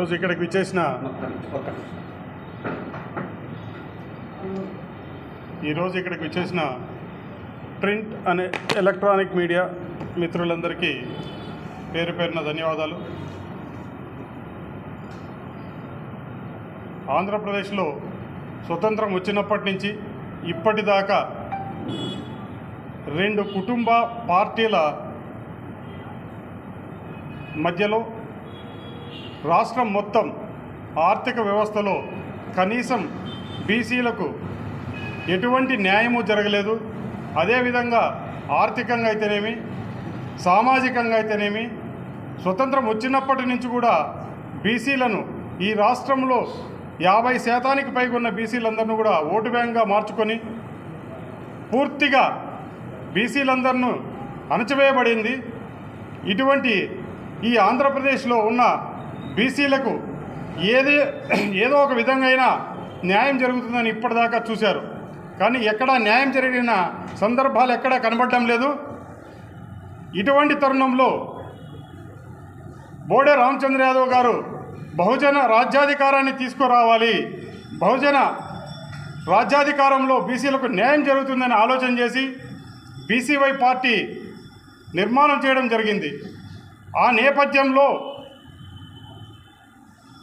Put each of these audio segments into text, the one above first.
ఈరోజు ఇక్కడికి విచ్చేసిన ఈరోజు ఇక్కడికి విచ్చేసిన ప్రింట్ అనే ఎలక్ట్రానిక్ మీడియా మిత్రులందరికీ పేరు పేరున ధన్యవాదాలు. ఆంధ్రప్రదేశ్లో స్వతంత్రం వచ్చినప్పటి నుంచి ఇప్పటిదాకా రెండు కుటుంబ పార్టీల మధ్యలో రాష్ట్రం మొత్తం ఆర్థిక వ్యవస్థలో కనీసం బీసీలకు ఎటువంటి న్యాయము జరగలేదు. అదేవిధంగా ఆర్థికంగా అయితేనేమి సామాజికంగా అయితేనేమి స్వతంత్రం వచ్చినప్పటి నుంచి కూడా బీసీలను ఈ రాష్ట్రంలో యాభై శాతానికి పైగా ఉన్న బీసీలందరినీ కూడా ఓటు బ్యాంక్గా మార్చుకొని పూర్తిగా బీసీలందరినూ అణచివేయబడింది. ఇటువంటి ఈ ఆంధ్రప్రదేశ్లో ఉన్న బీసీలకు ఏది ఏదో ఒక విధంగా అయినా న్యాయం జరుగుతుందని ఇప్పటిదాకా చూశారు. కానీ ఎక్కడా న్యాయం జరిగిన సందర్భాలు ఎక్కడా కనబడటం లేదు. ఇటువంటి తరుణంలో బోడే రామచంద్ర యాదవ్ గారు బహుజన రాజ్యాధికారాన్ని తీసుకురావాలి. బహుజన రాజ్యాధికారంలో బీసీలకు న్యాయం జరుగుతుందని ఆలోచన చేసి బీసీవై పార్టీ నిర్మాణం చేయడం జరిగింది. ఆ నేపథ్యంలో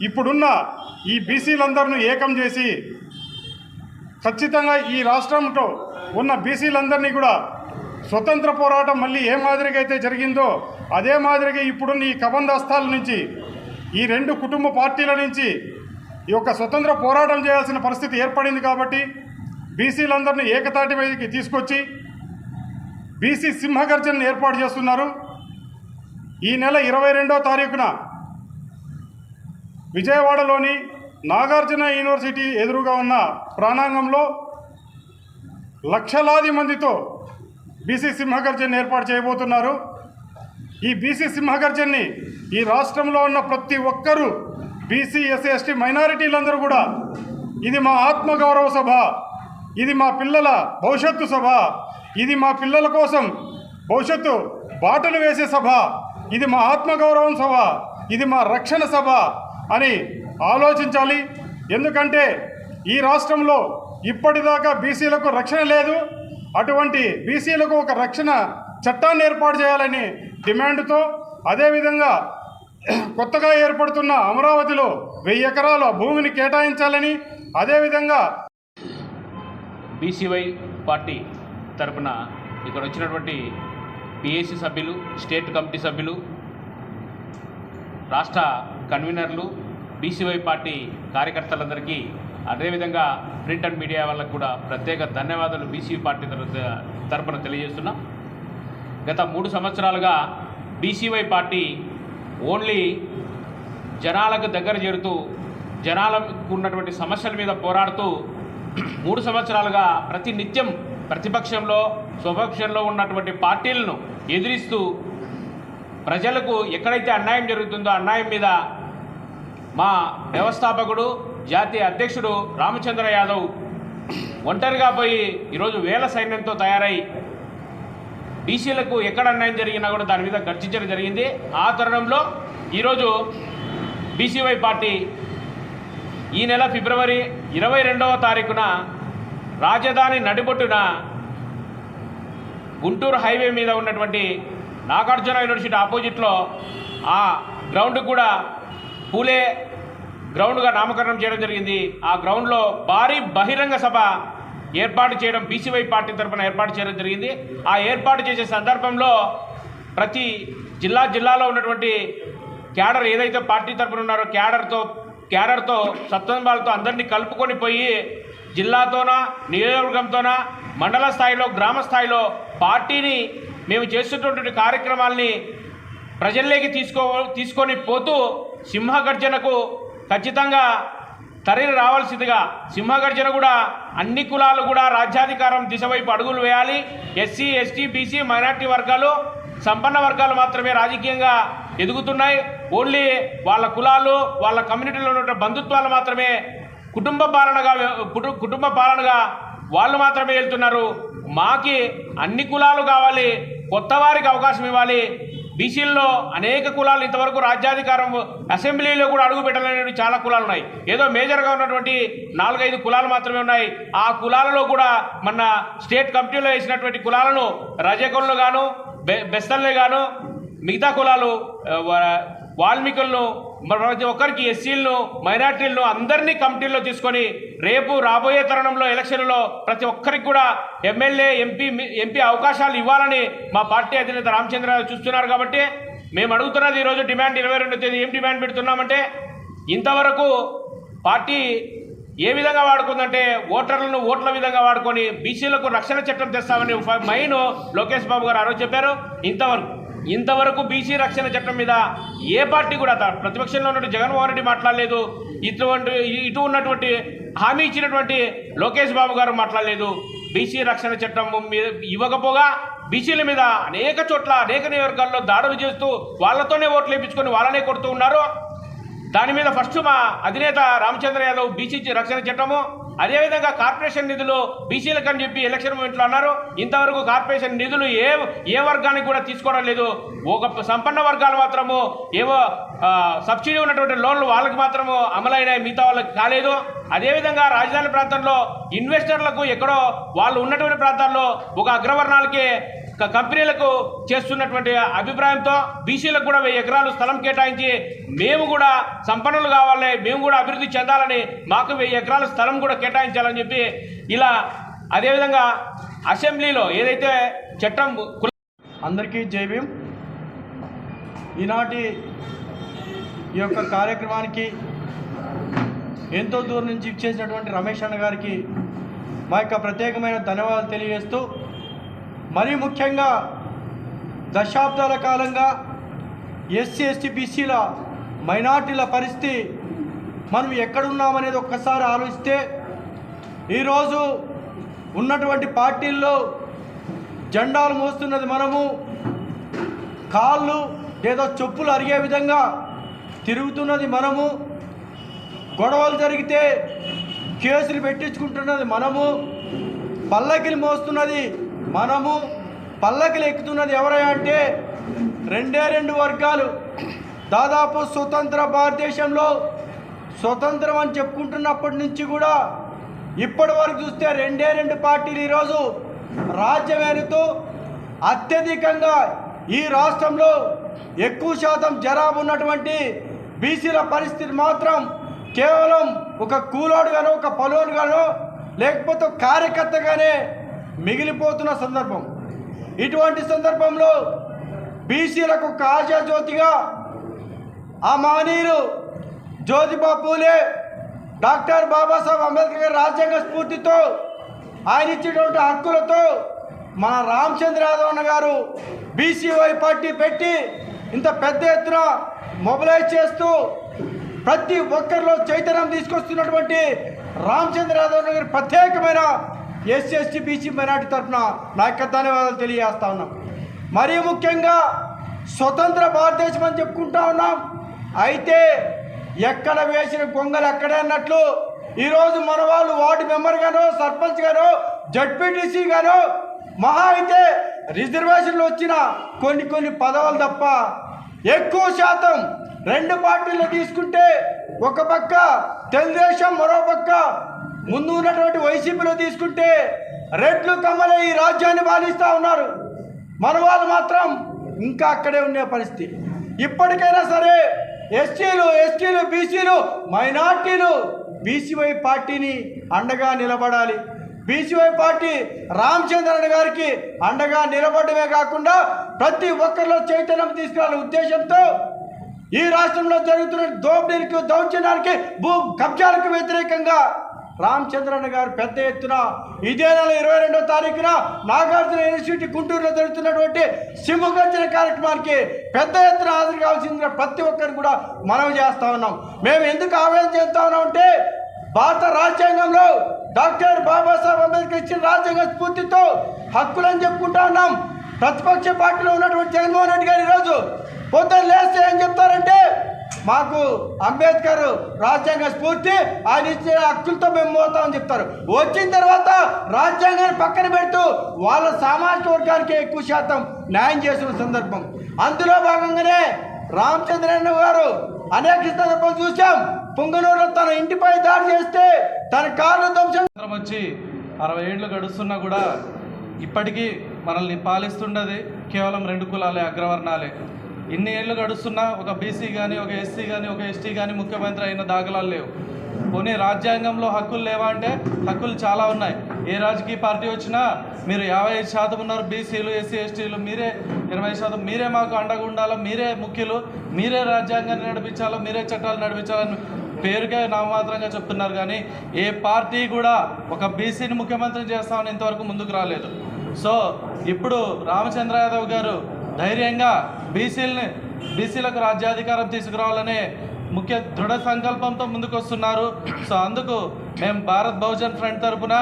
ఇప్పుడున్న ఈ బీసీలందరినూ ఏకం చేసి ఖచ్చితంగా ఈ రాష్ట్రంతో ఉన్న బీసీలందరినీ కూడా స్వతంత్ర పోరాటం మళ్ళీ ఏ మాదిరిగా అయితే జరిగిందో అదే మాదిరిగా ఇప్పుడున్న ఈ కబంధస్థాల నుంచి ఈ రెండు కుటుంబ పార్టీల నుంచి ఈ యొక్క స్వతంత్ర పోరాటం చేయాల్సిన పరిస్థితి ఏర్పడింది కాబట్టి బీసీలందరినీ ఏకతాటి మీదకి తీసుకొచ్చి బీసీ సింహగర్జనను ఏర్పాటు చేస్తున్నారు. ఈ నెల ఇరవై రెండో తారీఖున విజయవాడలోని నాగార్జున యూనివర్సిటీ ఎదురుగా ఉన్న ప్రాణాంగంలో లక్షలాది మందితో బీసీ సింహగర్జన్ ఏర్పాటు చేయబోతున్నారు. ఈ బీసీ సింహగర్జన్ని ఈ రాష్ట్రంలో ఉన్న ప్రతి ఒక్కరూ బీసీ ఎస్సీ ఎస్టీ మైనారిటీలందరూ కూడా ఇది మా ఆత్మగౌరవ సభ ఇది మా పిల్లల భవిష్యత్తు సభ ఇది మా పిల్లల కోసం భవిష్యత్తు బాటలు వేసే సభ ఇది మా ఆత్మగౌరవం సభ ఇది మా రక్షణ సభ. అని ఆలోచించాలి. ఎందుకంటే ఈ రాష్ట్రంలో ఇప్పటిదాకా బీసీలకు రక్షణ లేదు. అటువంటి బీసీలకు ఒక రక్షణ చట్టాన్ని ఏర్పాటు చేయాలని డిమాండ్తో అదేవిధంగా కొత్తగా ఏర్పడుతున్న అమరావతిలో వెయ్యి ఎకరాల భూమిని కేటాయించాలని అదేవిధంగా బీసీవై పార్టీ తరపున ఇక్కడ వచ్చినటువంటి పిఏసి సభ్యులు స్టేట్ కమిటీ సభ్యులు రాష్ట్ర కన్వీనర్లు బీసీవై పార్టీ కార్యకర్తలందరికీ అదేవిధంగా ప్రింట్ అండ్ మీడియా వాళ్ళకు కూడా ప్రత్యేక ధన్యవాదాలు బీసీ పార్టీ తరఫున తెలియజేస్తున్నాం. గత మూడు సంవత్సరాలుగా బీసీవై పార్టీ ఓన్లీ జనాలకు దగ్గర చేరుతూ జనాలకు ఉన్నటువంటి సమస్యల మీద పోరాడుతూ మూడు సంవత్సరాలుగా ప్రతి నిత్యం ప్రతిపక్షంలో స్వపక్షంలో ఉన్నటువంటి పార్టీలను ఎదిరిస్తూ ప్రజలకు ఎక్కడైతే అన్యాయం జరుగుతుందో అన్యాయం మీద మా వ్యవస్థాపకుడు జాతీయ అధ్యక్షుడు రామచంద్ర యాదవ్ ఒంటరిగా పోయి ఈరోజు వేల సైన్యంతో తయారై బీసీలకు ఎక్కడ అన్యాయం జరిగినా కూడా దాని మీద గర్జించడం జరిగింది. ఆ తరుణంలో ఈరోజు బీసీవై పార్టీ ఈ నెల ఫిబ్రవరి ఇరవై రెండవ తారీఖున రాజధాని నడిబొట్టున గుంటూరు హైవే మీద ఉన్నటువంటి నాగార్జున యూనివర్సిటీ ఆపోజిట్లో ఆ గ్రౌండ్ కూడా పూలే గ్రౌండ్గా నామకరణం చేయడం జరిగింది. ఆ గ్రౌండ్లో భారీ బహిరంగ సభ ఏర్పాటు చేయడం బీసీవై పార్టీ తరఫున ఏర్పాటు చేయడం జరిగింది. ఆ ఏర్పాటు చేసే సందర్భంలో ప్రతి జిల్లా జిల్లాలో ఉన్నటువంటి క్యాడర్ ఏదైతే పార్టీ తరఫున ఉన్నారో క్యాడర్తో క్యాడర్తో సత్సంబాలతో అందరినీ కలుపుకొని పోయి జిల్లాతోన నియోజకవర్గంతోన మండల స్థాయిలో గ్రామ స్థాయిలో పార్టీని మేము చేస్తున్నటువంటి కార్యక్రమాల్ని ప్రజల్లోకి తీసుకో తీసుకొని పోతూ సింహగర్జనకు ఖచ్చితంగా తరలి రావాల్సిందిగా సింహగర్జన కూడా అన్ని కులాలు కూడా రాజ్యాధికారం దిశ వైపు అడుగులు వేయాలి. ఎస్సీ ఎస్టీ బీసీ మైనార్టీ వర్గాలు సంపన్న వర్గాలు మాత్రమే రాజకీయంగా ఎదుగుతున్నాయి. ఓన్లీ వాళ్ళ కులాలు వాళ్ళ కమ్యూనిటీలో ఉన్న బంధుత్వాలు మాత్రమే కుటుంబ పాలనగా కుటు- కుటుంబ పాలనగా వాళ్ళు మాత్రమే వెళ్తున్నారు. మాకి అన్ని కులాలు కావాలి కొత్త వారికి అవకాశం ఇవ్వాలి. బీసీల్లో అనేక కులాలు ఇంతవరకు రాజ్యాధికారం అసెంబ్లీలో కూడా అడుగు పెట్టలేని చాలా కులాలు ఉన్నాయి. ఏదో మేజర్గా ఉన్నటువంటి నాలుగైదు కులాలు మాత్రమే ఉన్నాయి. ఆ కులాలలో కూడా మన స్టేట్ కమిటీలో వేసినటువంటి కులాలను రజకులను గాను బె బెస్తల్ని గాను మిగతా కులాలు వాల్మీకులను ప్రతి ఒక్కరికి ఎస్సీలను మైనార్టీలను అందరినీ కమిటీల్లో తీసుకొని రేపు రాబోయే తరుణంలో ఎలక్షన్లో ప్రతి ఒక్కరికి కూడా ఎమ్మెల్యే ఎంపీ ఎంపీ అవకాశాలు ఇవ్వాలని మా పార్టీ అధినేత రామచంద్రరావు చూస్తున్నారు కాబట్టి మేము అడుగుతున్నది ఈరోజు డిమాండ్ ఇరవై రెండో తేదీ ఏం డిమాండ్ పెడుతున్నామంటే ఇంతవరకు పార్టీ ఏ విధంగా వాడుకుందంటే ఓటర్లను ఓట్ల విధంగా వాడుకొని బీసీలకు రక్షణ చట్టం తెస్తామని మైన్ లోకేష్ బాబు గారు ఆ రోజు చెప్పారు. ఇంతవరకు ఇంతవరకు బీసీ రక్షణ చట్టం మీద ఏ పార్టీ కూడా ప్రతిపక్షంలో ఉన్నటువంటి జగన్మోహన్ రెడ్డి మాట్లాడలేదు. ఇటువంటి ఇటు ఉన్నటువంటి హామీ ఇచ్చినటువంటి లోకేష్ బాబు గారు మాట్లాడలేదు. బీసీ రక్షణ చట్టం మీద ఇవ్వకపోగా బీసీల మీద అనేక చోట్ల అనేక నియోజకవర్గాల్లో దాడులు చేస్తూ వాళ్ళతోనే ఓట్లు వేయించుకొని వాళ్ళనే కొడుతూ ఉన్నారు. దాని మీద ఫస్ట్ మా అధినేత రామచంద్ర యాదవ్ బీసీ రక్షణ చట్టము అదేవిధంగా కార్పొరేషన్ నిధులు బీసీలకు అని చెప్పి ఎలక్షన్ మూమెంట్లో అన్నారు. ఇంతవరకు కార్పొరేషన్ నిధులు ఏ ఏ వర్గానికి కూడా తీసుకోవడం లేదు. ఒక సంపన్న వర్గాలు మాత్రము ఏవో సబ్సిడీ ఉన్నటువంటి లోన్లు వాళ్ళకి మాత్రము అమలైనాయి మిగతా వాళ్ళకి కాలేదు. అదేవిధంగా రాజధాని ప్రాంతంలో ఇన్వెస్టర్లకు ఎక్కడో వాళ్ళు ఉన్నటువంటి ప్రాంతాల్లో ఒక అగ్రవర్ణాలకే కంపెనీలకు చేస్తున్నటువంటి అభిప్రాయంతో బీసీలకు కూడా వెయ్యి ఎకరాలు స్థలం కేటాయించి మేము కూడా సంపన్నులు కావాలి మేము కూడా అభివృద్ధి చెందాలని మాకు వెయ్యి ఎకరాల స్థలం కూడా కేటాయించాలని చెప్పి ఇలా అదేవిధంగా అసెంబ్లీలో ఏదైతే చట్టం అందరికీ జై ఈనాటి ఈ యొక్క కార్యక్రమానికి ఎంతో దూరం నుంచి ఇచ్చేసినటువంటి రమేష్ అన్న గారికి మా యొక్క ప్రత్యేకమైన ధన్యవాదాలు తెలియజేస్తూ మరీ ముఖ్యంగా దశాబ్దాల కాలంగా ఎస్సీ ఎస్టీ బీసీల మైనార్టీల పరిస్థితి మనం ఎక్కడున్నామనేది ఒక్కసారి ఆలోచిస్తే ఈరోజు ఉన్నటువంటి పార్టీల్లో జెండాలు మోస్తున్నది మనము. కాళ్ళు లేదా చెప్పులు అరిగే విధంగా తిరుగుతున్నది మనము. గొడవలు జరిగితే కేసులు పెట్టించుకుంటున్నది మనము. పల్లకిలు మోస్తున్నది మనము పల్లకిలు ఎక్కుతున్నది ఎవరయ్యా అంటే రెండే రెండు వర్గాలు. దాదాపు స్వతంత్ర భారతదేశంలో స్వతంత్రం అని చెప్పుకుంటున్నప్పటి నుంచి కూడా ఇప్పటి వరకు చూస్తే రెండే రెండు పార్టీలు ఈరోజు రాజ్యమేలుతూ అత్యధికంగా ఈ రాష్ట్రంలో ఎక్కువ శాతం జరాబు ఉన్నటువంటి బీసీల పరిస్థితి మాత్రం కేవలం ఒక కూలోడుగానో ఒక పలోడుగానో లేకపోతే కార్యకర్తగానే మిగిలిపోతున్న సందర్భం. ఇటువంటి సందర్భంలో బీసీలకు ఒక ఆశాజ్యోతిగా ఆ మహనీయులు జ్యోతిబా పూలే డాక్టర్ బాబాసాహెబ్ అంబేద్కర్ గారి రాజ్యాంగ స్ఫూర్తితో ఆయన ఇచ్చినటువంటి హక్కులతో మన రామచంద్ర యాదవ్ గారు బీసీవై పార్టీ పెట్టి ఇంత పెద్ద ఎత్తున మొబిలైజ్ చేస్తూ ప్రతి ఒక్కరిలో చైతన్యం తీసుకొస్తున్నటువంటి రామచంద్ర యాదవ్ గారి ప్రత్యేకమైన ఎస్సీ ఎస్టీ బీసీ మైనార్టీ తరఫున నా యొక్క ధన్యవాదాలు తెలియజేస్తా ఉన్నాం. మరీ ముఖ్యంగా స్వతంత్ర భారతదేశం అని చెప్పుకుంటా ఉన్నాం. అయితే ఎక్కడ వేసిన గొంగలు ఎక్కడే అన్నట్లు ఈరోజు మన వాళ్ళు వార్డు మెంబర్ గాను సర్పంచ్ గాను జడ్పీటీసీ గాను మహా అయితే రిజర్వేషన్లు వచ్చిన కొన్ని కొన్ని పదవులు తప్ప ఎక్కువ శాతం రెండు పార్టీలు తీసుకుంటే ఒక పక్క తెలుగుదేశం మరో పక్క ముందు ఉన్నటువంటి వైసీపీలో తీసుకుంటే రెడ్లు కమ్మలే ఈ రాజ్యాన్ని పాలిస్తూ ఉన్నారు. మన వాళ్ళు మాత్రం ఇంకా అక్కడే ఉండే పరిస్థితి. ఇప్పటికైనా సరే ఎస్టీలు ఎస్టీలు బీసీలు మైనార్టీలు బీసీవై పార్టీని అండగా నిలబడాలి. బీసీవై పార్టీ రామచంద్రన్ గారికి అండగా నిలబడమే కాకుండా ప్రతి ఒక్కరిలో చైతన్యం తీసుకురావాలనే ఉద్దేశంతో ఈ రాష్ట్రంలో జరుగుతున్న దోపిడీలకు దౌర్జన్యానికి భూ కబ్జాలకు వ్యతిరేకంగా రామచంద్రన్న గారు పెద్ద ఎత్తున ఇదే నెల ఇరవై రెండో తారీఖున నాగార్జున యూనివర్సిటీ గుంటూరులో జరుగుతున్నటువంటి సింహగర్జన కార్యక్రమానికి పెద్ద ఎత్తున హాజరు కావాల్సిందిగా ప్రతి ఒక్కరిని కూడా మనం చేస్తా ఉన్నాం. మేము ఎందుకు ఆవేదన చేస్తా ఉన్నాం అంటే భారత రాజ్యాంగంలో డాక్టర్ బాబాసాహెబ్ అంబేద్కర్ ఇచ్చిన రాజ్యాంగ స్ఫూర్తితో హక్కులని చెప్పుకుంటా ఉన్నాం. ప్రతిపక్ష పార్టీలో ఉన్నటువంటి జగన్మోహన్ రెడ్డి గారు ఈరోజు పొద్దున్న లేస్తే ఏం చెప్తారంటే మాకు అంబేద్కర్ రాజ్యాంగ స్ఫూర్తి ఆయన ఇచ్చిన హక్కులతో మేము పోతామని చెప్తారు. వచ్చిన తర్వాత రాజ్యాంగాన్ని పక్కన పెడుతూ వాళ్ళ సామాజిక వర్గానికి ఎక్కువ శాతం న్యాయం చేసిన సందర్భం. అందులో భాగంగానే రామచంద్రన్న గారు అనేక సందర్భాలు చూసాం పొంగనూరులో తన ఇంటిపై దాడి చేస్తే తన కార్లు ధ్వంసం వచ్చి అరవై ఏళ్ళు గడుస్తున్నా కూడా ఇప్పటికీ మనల్ని పాలిస్తుండేది. కేవలం రెండు కులాలే అగ్రవర్ణాలే. ఇన్ని ఏళ్ళు గడుస్తున్నా ఒక బీసీ కానీ ఒక ఎస్సీ కానీ ఒక ఎస్టీ కానీ ముఖ్యమంత్రి అయిన దాఖలాలు లేవు. కొన్ని రాజ్యాంగంలో హక్కులు లేవా అంటే హక్కులు చాలా ఉన్నాయి. ఏ రాజకీయ పార్టీ వచ్చినా మీరు యాభై ఐదు శాతం ఉన్నారు బీసీలు ఎస్సీ ఎస్టీలు మీరే ఇరవై శాతం మీరే మాకు అండగా ఉండాలో మీరే ముఖ్యులు మీరే రాజ్యాంగాన్ని నడిపించాలో మీరే చట్టాలు నడిపించాలని పేరుగా నామమాత్రంగా చెప్తున్నారు. కానీ ఏ పార్టీ కూడా ఒక బీసీని ముఖ్యమంత్రి చేస్తామని ఇంతవరకు ముందుకు రాలేదు. సో ఇప్పుడు రామచంద్ర యాదవ్ గారు ధైర్యంగా బీసీలని బీసీలకు రాజ్యాధికారం తీసుకురావాలనే ముఖ్య దృఢ సంకల్పంతో ముందుకు వస్తున్నారు సో అందుకు మేము భారత్ బహుజన్ ఫ్రంట్ తరపున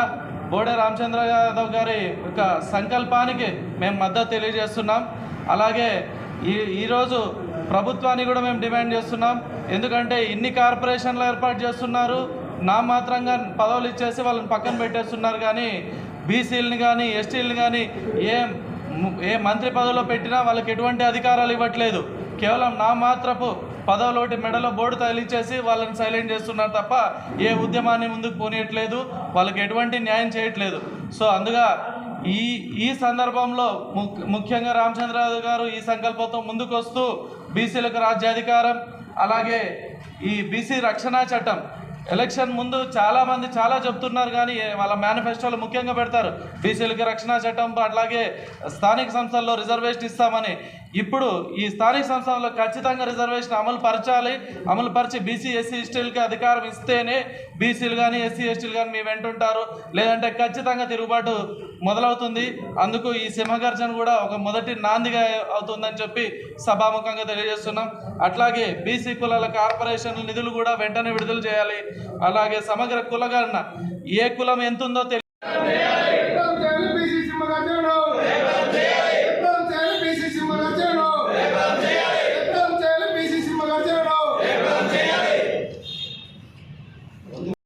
బోడే రామచంద్ర యాదవ్ గారి యొక్క సంకల్పానికి మేము మద్దతు తెలియజేస్తున్నాం. అలాగే ఈ ఈరోజు ప్రభుత్వాన్ని కూడా మేము డిమాండ్ చేస్తున్నాం. ఎందుకంటే ఇన్ని కార్పొరేషన్లు ఏర్పాటు చేస్తున్నారు. నా మాత్రంగా పదవులు ఇచ్చేసి వాళ్ళని పక్కన పెట్టేస్తున్నారు. కానీ బీసీలని కానీ ఎస్టీలను కానీ ఏం ఏ మంత్రి పదవిలో పెట్టినా వాళ్ళకి ఎటువంటి అధికారాలు ఇవ్వట్లేదు. కేవలం నా మాత్రపు పదవులోటి మెడలో బోర్డు తగిలించేసి వాళ్ళని సైలెంట్ చేస్తున్నారు తప్ప ఏ ఉద్యమాన్ని ముందుకు పోనీయట్లేదు. వాళ్ళకి ఎటువంటి న్యాయం చేయట్లేదు. సో అందుగా ఈ ఈ సందర్భంలో ముఖ్యంగా రామచంద్రరావు గారు ఈ సంకల్పంతో ముందుకు వస్తూ బీసీలకు రాజ్యాధికారం అలాగే ఈ బీసీ రక్షణ చట్టం ఎలక్షన్ ముందు చాలా మంది చాలా చెప్తున్నారు కానీ వాళ్ళ మేనిఫెస్టోలో ముఖ్యంగా పెడతారు. బీసీలకి రక్షణ చట్టం అట్లాగే స్థానిక సంస్థల్లో రిజర్వేషన్ ఇస్తామని. ఇప్పుడు ఈ స్థానిక సంస్థల్లో ఖచ్చితంగా రిజర్వేషన్ అమలు పరచాలి అమలు పరిచి బీసీ ఎస్సీ ఎస్టీలకి అధికారం ఇస్తేనే బీసీలు కానీ ఎస్సీ ఎస్టీలు కానీ మీ వెంటుంటారు లేదంటే ఖచ్చితంగా తిరుగుబాటు మొదలవుతుంది. అందుకు ఈ సింహగర్జన కూడా ఒక మొదటి నాందిగా అవుతుందని చెప్పి సభాముఖంగా తెలియజేస్తున్నాం. అట్లాగే బీసీ కులాల కార్పొరేషన్ల నిధులు కూడా వెంటనే విడుదల చేయాలి. అలాగే సమగ్ర కులగణన ఏ కులం ఎంతుందో తెలియాలి